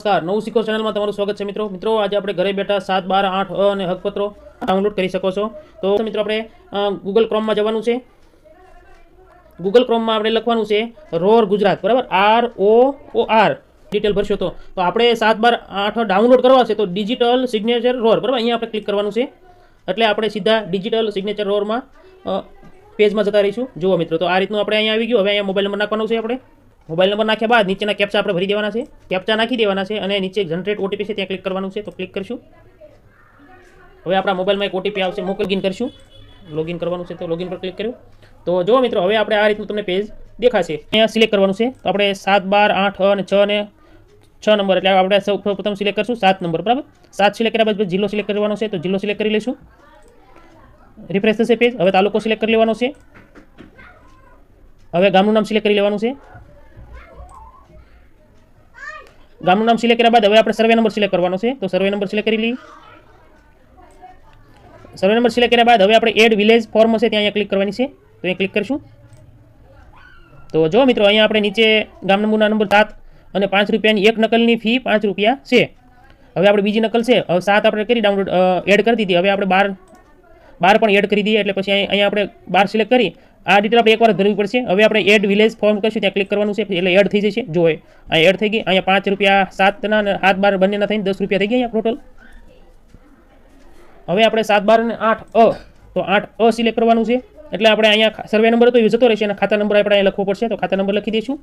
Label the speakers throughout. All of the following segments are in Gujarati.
Speaker 1: નમસ્કાર. નવું શીખો ચેનલમાં તમારું સ્વાગત છે મિત્રો. મિત્રો, આજે આપણે ઘરે બેઠા સાત, બાર, આઠ અને હકપત્રો ડાઉનલોડ કરી શકો છો. તો મિત્રો, આપણે ગૂગલ ક્રોમમાં જવાનું છે. ગૂગલ ક્રોમમાં આપણે લખવાનું છે રોર ગુજરાત. બરાબર? R O O R detail ભરશો તો. તો આપણે સાત, બાર, આઠ ડાઉનલોડ કરવા છે તો ડિજિટલ સિગ્નેચર રોર. બરાબર? અહીંયા આપણે ક્લિક કરવાનું છે. એટલે આપણે સીધા ડિજિટલ સિગ્નેચર રોરમાં પેજમાં જતા રહીશું. જુઓ મિત્રો, તો આ રીતનું આપણે અહીંયા આવી ગયું. હવે અહીંયા મોબાઈલ નંબર નાખવાનો છે આપણે. મોબાઈલ નંબર નાખ્યા બાદ નીચેના કેપ્ચા આપણે ભરી દેવાના છે. કેપ્ચા નાખી દેવાના છે અને નીચે જનરેટ ઓટીપી છે, ત્યાં ક્લિક કરવાનું છે. તો ક્લિક કરશું. હવે આપણા મોબાઈલમાં એક ઓટીપી આવશે. મોકલગીન લોગિન કરશું. લોગિન કરવાનું છે તો લોગિન પર ક્લિક કર્યું. તો જો મિત્રો, હવે આપણે આ રીતનું તમને પેજ દેખાશે. અહીંયા સિલેક્ટ કરવાનું છે. તો આપણે સાત બાર આઠ અને છ અને છ નંબર, એટલે આપણે સૌ પ્રથમ સિલેક્ટ કરશું સાત નંબર, બરાબર? સાત સિલેક્ટ કર્યા બાદ જિલ્લો સિલેક્ટ કરવાનો છે, તો જિલ્લો સિલેક્ટ કરી લઈશું. રિફ્રેશ થશે પેજ હવે તાલુકો સિલેક્ટ કરી લેવાનો છે. હવે ગામનું નામ સિલેક્ટ કરી લેવાનું છે. ગામનું નામ સિલેક્ટ કર્યા બાદ હવે આપણે સર્વે નંબર સિલેક્ટ કરવાનો છે. તો સર્વે નંબર સિલેક્ટ કરી લઈએ. સર્વે નંબર સિલેક્ટ કર્યા બાદ હવે આપણે એડ વિલેજ ફોર્મ છે ત્યાં ક્લિક કરવાની છે. તો અહીંયા ક્લિક કરીશું. તો જો મિત્રો, અહીંયા આપણે નીચે ગામ નંબરના નંબર સાત અને પાંચ રૂપિયાની એક નકલની ફી પાંચ રૂપિયા છે. હવે આપણે બીજી નકલ છે. હવે સાત આપણે કરી ડાઉનલોડ એડ કરી દીધી. હવે આપણે બાર બાર પણ એડ કરી દઈએ એટલે પછી અહીં- અહીંયા આપણે બાર સિલેક્ટ કરી આ ડિટેલ આપણે એકવાર ભરવી પડશે. હવે આપણે એડ વિલેજ ફોર્મ કરશું, ત્યાં ક્લિક કરવાનું છે, એટલે એડ થઈ જશે. જો અહીંયા એડ થઈ ગઈ, અહીંયા પાંચ રૂપિયા સાતના અને સાત બાર બંનેના થઈને દસ રૂપિયા થઈ ગયા અહીંયા ટોટલ હવે આપણે સાત બાર અને આઠ અ, તો આઠ અ સિલેક્ટ કરવાનું છે. એટલે આપણે અહીંયા સર્વે નંબર તો એ જતો રહેશે, અને ખાતા નંબર આપણે અહીંયા લખવો પડશે, તો ખાતા નંબર લખી દઈશું.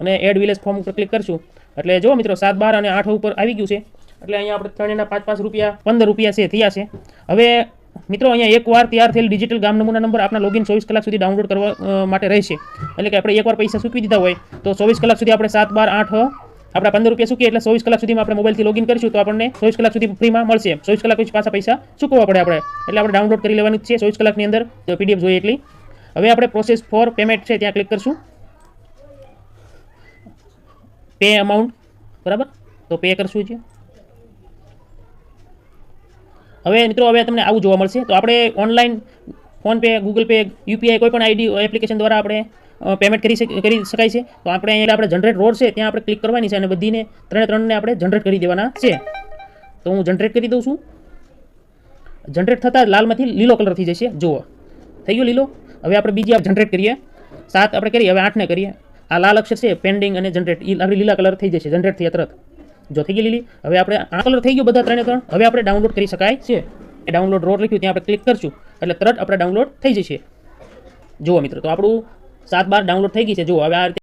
Speaker 1: અને એડ વિલેજ ફોર્મ ઉપર ક્લિક કરશું. એટલે જો મિત્રો, સાત બાર અને આઠ ઉપર આવી ગયું છે. એટલે અહીંયા આપણે ત્રણેના પાંચ પાંચ રૂપિયા, પંદર રૂપિયા છે, થયા છે. હવે મિત્રો, અહીંયા એકવાર તૈયાર થયેલ ડિજિટલ ગામ નમૂના નંબર આપણા લોગિન ચોવીસ કલાક સુધી ડાઉનલોડ કરવા માટે રહેશે. એટલે કે આપણે એકવાર પૈસા સૂકવી દીધા હોય, તો ચોવીસ કલાક સુધી આપણે સાત બાર આઠ, આપણા પંદર રૂપિયા સૂકીએ, એટલે ચોવીસ કલાક સુધીમાં આપણે મોબાઈલથી લોગિન કરીશું, તો આપણને ચોવીસ કલાક સુધી ફ્રીમાં મળશે. ચોવીસ કલાક પછી પાછા પૈસા ચૂકવવા પડે આપણે. એટલે આપણે ડાઉનલોડ કરી લેવાની છે, ચોવીસ કલાકની અંદર પીડીએફ જોઈએ એટલી. હવે આપણે પ્રોસેસ ફોર પેમેન્ટ છે, ત્યાં ક્લિક કરશું. પે અમાઉન્ટ બરાબર? તો પે કરશું છે હવે મિત્રો, હવે તમને આવું જોવા મળશે. તો આપણે online PhonePe Google Pay UPI કોઈ પણ આઈડી એપ્લિકેશન દ્વારા આપણે પેમેન્ટ કરી કરી શકાય છે. તો આપણે અહીંયા આપણે જનરેટ રોડ છે, ત્યાં આપણે ક્લિક કરવાની છે અને બધીને ત્રણે ત્રણને આપણે જનરેટ કરી દેવાના છે. તો હું જનરેટ કરી દઉં છું. જનરેટ થતાં લાલમાંથી લીલો કલર થઈ જશે. જુઓ. થઈ ગયો લીલો? હવે આપણે બીજી આપ જનરેટ કરીએ. સાત આપણે કરીએ, હવે આઠને કરીએ. આ લાલ અક્ષર છે પેન્ડિંગ અને જનરેટ એ આપણે લીલા કલર થઈ જશે. જનરેટ થયા તરત. જો થઈ ગઈ લીલી, હવે આપણે આ કલર થઈ ગયો બધા ત્રણે ત્રણ, હવે આપણે ડાઉનલોડ કરી શકાય છે. એ ડાઉનલોડ રોડ લખ્યું, ત્યાં આપણે ક્લિક કરશું. એટલે તરત આપણે ડાઉનલોડ થઈ જશે. જુઓ મિત્રો, તો આપણું સાત બાર ડાઉનલોડ થઈ ગઈ છે. જુઓ, હવે આ રીતે